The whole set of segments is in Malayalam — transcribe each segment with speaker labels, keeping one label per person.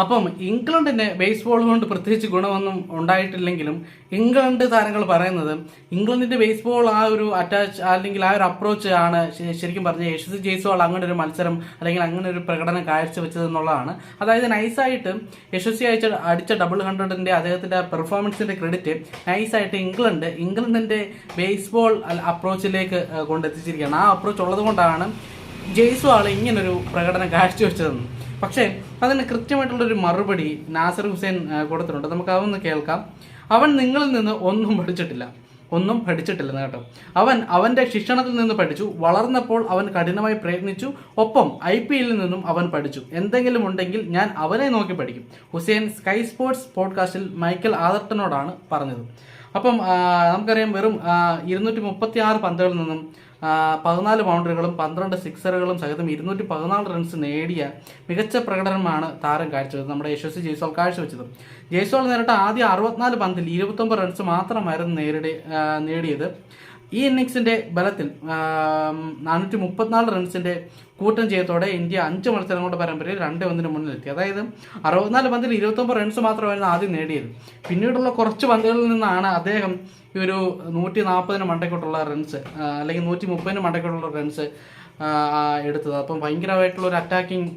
Speaker 1: അപ്പം ഇംഗ്ലണ്ടിന് ബേസ്ബോൾ കൊണ്ട് പ്രത്യേകിച്ച് ഗുണമൊന്നും ഉണ്ടായിട്ടില്ലെങ്കിലും ഇംഗ്ലണ്ട് താരങ്ങൾ പറയുന്നത് ഇംഗ്ലണ്ടിന്റെ ബേസ്ബോൾ ആ ഒരു അറ്റാച്ച് അല്ലെങ്കിൽ ആ ഒരു അപ്രോച്ച് ആണ് ശരിക്കും പറഞ്ഞ യശസ് ജയ്സ്വാൾ അങ്ങനെ ഒരു മത്സരം അല്ലെങ്കിൽ അങ്ങനെ ഒരു പ്രകടനം കാഴ്ചവെച്ചത് എന്നുള്ളതാണ്. അതായത് നൈസായിട്ട് യശസ്വി അയച്ച അടിച്ച ഡബിൾ ഹൺഡ്രഡിന്റെ അദ്ദേഹത്തിന്റെ പെർഫോമൻസിന്റെ ക്രെഡിറ്റ് നൈസായിട്ട് ഇംഗ്ലണ്ട് ഇംഗ്ലണ്ടിന്റെ ബേസ്ബോൾ അപ്രോച്ചിലേക്ക് കൊണ്ടെത്തിച്ചിരിക്കുകയാണ്. ആ അപ്രോച്ച് ഉള്ളത് കൊണ്ടാണ് ജയ്സ്വാൾ ഇങ്ങനൊരു പ്രകടനം കാഴ്ചവെച്ചതെന്ന്. പക്ഷേ അതിന് കൃത്യമായിട്ടുള്ളൊരു മറുപടി നാസർ ഹുസൈൻ കൊടുത്തിട്ടുണ്ട്. നമുക്ക് അതൊന്ന് കേൾക്കാം. അവൻ നിങ്ങളിൽ നിന്ന് ഒന്നും പഠിച്ചിട്ടില്ല. ഒന്നും പഠിച്ചിട്ടില്ലെന്ന് കേട്ടോ. അവൻ അവന്റെ ശിക്ഷണത്തിൽ നിന്ന് പഠിച്ചു. വളർന്നപ്പോൾ അവൻ കഠിനമായി പ്രയത്നിച്ചു. ഒപ്പം ഐ പി എല്ലിൽ നിന്നും അവൻ പഠിച്ചു. എന്തെങ്കിലും ഉണ്ടെങ്കിൽ ഞാൻ അവനെ നോക്കി പഠിക്കും. ഹുസൈൻ സ്കൈ സ്പോർട്സ് പോഡ്കാസ്റ്റിൽ മൈക്കൽ ആദർട്ടനോടാണ് പറഞ്ഞത്. അപ്പം നമുക്കറിയാം വെറും ഇരുന്നൂറ്റി മുപ്പത്തി ആറ് പന്തുകളിൽ നിന്നും പതിനാല് ബൗണ്ടറികളും പന്ത്രണ്ട് സിക്സറുകളും സഹിതം ഇരുന്നൂറ്റി പതിനാല് റൺസ് നേടിയ മികച്ച പ്രകടനമാണ് താരം കാഴ്ചവെച്ചത് നമ്മുടെ യശസ്വി ജയ്സ്വാൾ കാഴ്ചവെച്ചത്. ജയ്സ്വാൾ നേരിട്ട ആദ്യ അറുപത്തിനാല് പന്തിൽ ഇരുപത്തൊമ്പത് റൺസ് മാത്രമായിരുന്നു നേരിടെ നേടിയത്. ഈ ഇന്നിങ്സിന്റെ ബലത്തിൽ നാനൂറ്റി മുപ്പത്തിനാല് റൺസിന്റെ കൂട്ടം ജയത്തോടെ ഇന്ത്യ അഞ്ച് മത്സരങ്ങളുടെ പരമ്പരയിൽ രണ്ട് ഒന്നിന് മുന്നിലെത്തി. അതായത് അറുപത്തിനാല് പന്തിൽ ഇരുപത്തൊമ്പത് റൺസ് മാത്രമായിരുന്നു ആദ്യം നേടിയത്. പിന്നീടുള്ള കുറച്ച് പന്തുകളിൽ നിന്നാണ് അദ്ദേഹം ഈ ഒരു നൂറ്റി നാൽപ്പതിന് മണ്ടയ്ക്കോട്ടുള്ള റൺസ് അല്ലെങ്കിൽ നൂറ്റി മുപ്പതിന് മണ്ടയ്ക്കോട്ടുള്ള റൺസ് എടുത്തത്. അപ്പം ഭയങ്കരമായിട്ടുള്ള ഒരു അറ്റാക്കിംഗ്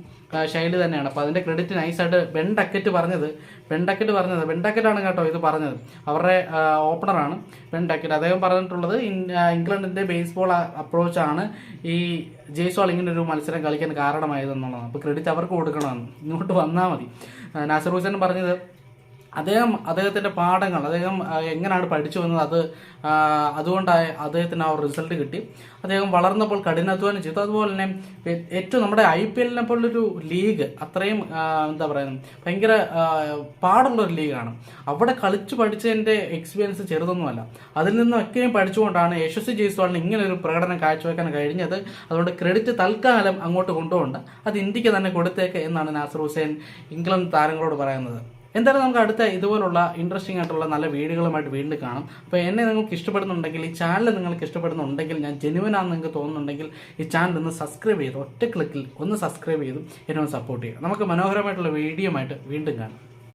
Speaker 1: ശൈലി തന്നെയാണ്. അപ്പോൾ അതിന്റെ ക്രെഡിറ്റ് നൈസായിട്ട് ബെൻ ഡക്കറ്റ് പറഞ്ഞത് ബെൻ ഡക്കറ്റ് പറഞ്ഞത് ബെൻ ഡക്കറ്റാണ് കേട്ടോ ഇത് പറഞ്ഞത്. അവരുടെ ഓപ്പണറാണ് ഡക്കറ്റ് അദ്ദേഹം പറഞ്ഞിട്ടുള്ളത് ഇംഗ്ലണ്ടിന്റെ ബേസ്ബോൾ അപ്രോച്ചാണ് ഈ ജയ്സ്വാൾ ഇങ്ങനെ ഒരു മത്സരം കളിക്കാൻ കാരണമായതെന്നുള്ളതാണ്. അപ്പോൾ ക്രെഡിറ്റ് അവർക്ക് കൊടുക്കണമെന്ന്. ഇങ്ങോട്ട് വന്നാൽ മതി. നാസർ ഹുസൈൻ പറഞ്ഞത് അദ്ദേഹം അദ്ദേഹത്തിന്റെ പാഠങ്ങൾ അദ്ദേഹം എങ്ങനെയാണ് പഠിച്ചു വന്നത് അത് അതുകൊണ്ടായി അദ്ദേഹത്തിന് ആ ഒരു റിസൾട്ട് കിട്ടി. അദ്ദേഹം വളർന്നപ്പോൾ കഠിനാധ്വാനം ചെയ്തു. അതുപോലെ തന്നെ ഏറ്റവും നമ്മുടെ ഐ പി എല്ലിനെ പോലൊരു ലീഗ് അത്രയും എന്താ പറയുക ഭയങ്കര പാടുള്ളൊരു ലീഗാണ് അവിടെ കളിച്ച് പഠിച്ചതിന്റെ എക്സ്പീരിയൻസ് ചെറുതൊന്നുമല്ല. അതിൽ നിന്നൊക്കെയും പഠിച്ചുകൊണ്ടാണ് യശസ്വി ജയ്സ്വാളിന് ഇങ്ങനെ ഒരു പ്രകടനം കാഴ്ചവെക്കാൻ കഴിഞ്ഞത്. അതുകൊണ്ട് ക്രെഡിറ്റ് തൽക്കാലം അങ്ങോട്ട് കൊണ്ടുപോകണ്ട. അത് ഇന്ത്യയ്ക്ക് തന്നെ കൊടുത്തേക്ക് എന്നാണ് നാസർ ഹുസൈൻ ഇംഗ്ലണ്ട് താരങ്ങളോട് പറയുന്നത്. എന്തായാലും നമുക്ക് അടുത്ത ഇതുപോലുള്ള ഇൻട്രസ്റ്റിംഗ് ആയിട്ടുള്ള നല്ല വീഡിയോകളുമായിട്ട് വീണ്ടും കാണാം. അപ്പോൾ എന്നെ നിങ്ങൾക്ക് ഇഷ്ടപ്പെടുന്നുണ്ടെങ്കിൽ ഈ ചാനൽ നിങ്ങൾക്ക് ഇഷ്ടപ്പെടുന്നുണ്ടെങ്കിൽ ഞാൻ ജെനുവൻ ആണെന്ന് നിങ്ങൾക്ക് തോന്നുന്നുണ്ടെങ്കിൽ ഈ ചാനൽ ഒന്ന് സബ്സ്ക്രൈബ് ചെയ്ത് ഒറ്റ ക്ലിക്കിൽ ഒന്ന് സബ്സ്ക്രൈബ് ചെയ്തും എന്നെ സപ്പോർട്ട് ചെയ്യുക. നമുക്ക് മനോഹരമായിട്ടുള്ള വീഡിയോ ആയിട്ട് വീണ്ടും കാണാം.